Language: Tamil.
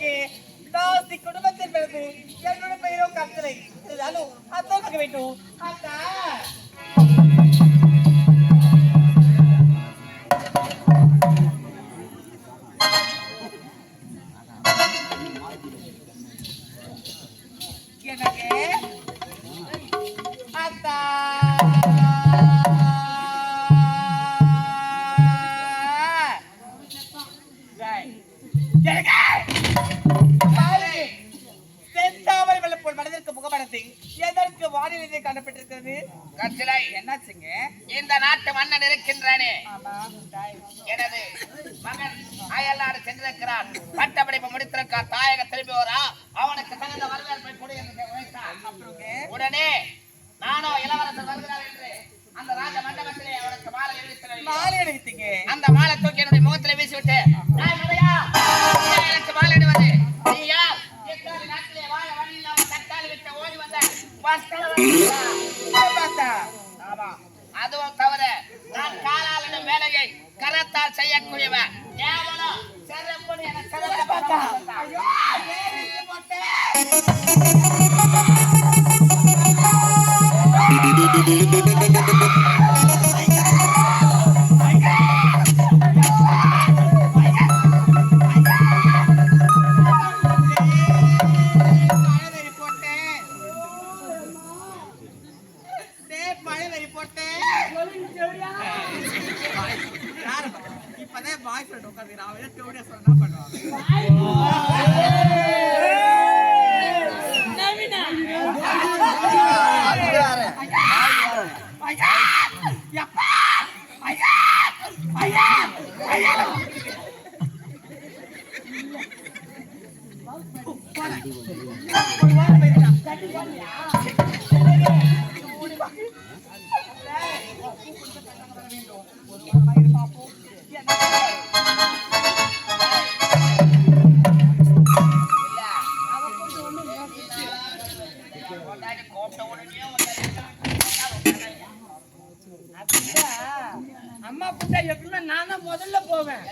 que todos disculpen el verde. Ya no le pidieron cartel. Te da luz. A todos. Hasta. ¿Quién es? எதற்கு வானிலை காணப்பட்டிருக்கிறது கற்சிலை என்னாச்சுங்க? இந்த நாட்டு மன்னன் இருக்கின்றானே. ஆமா. எனது மகன் அயல்நாடு சென்றிருக்கிறான் பட்டப்படிப்பு முடித்திருக்கான் தாயக திரும்பி வரா அவனுக்கு தகுந்த வரவேற்பை கொடு என்று உடனே நானோ இளவரசர் வருகிறார் என்று அந்த ராஜ மண்டபத்திலே அவனுக்கு மாலை அந்த மாலை தூக்கி அதுவும் தவிர நான் காலால் வேலையை கரத்தால் செய்யக்கூடியவன். கேவலம் செருப்புன்னு என இப்பதான் பாய் ஃப்ரெண்ட் உட்காந்துக்கிறான் அவன் ஏதோ தேவடியா சொன்னா பண்ணுவான் அம்மா கூட்டா எப்பவுமே நான் தான் முதல்ல போவேன்.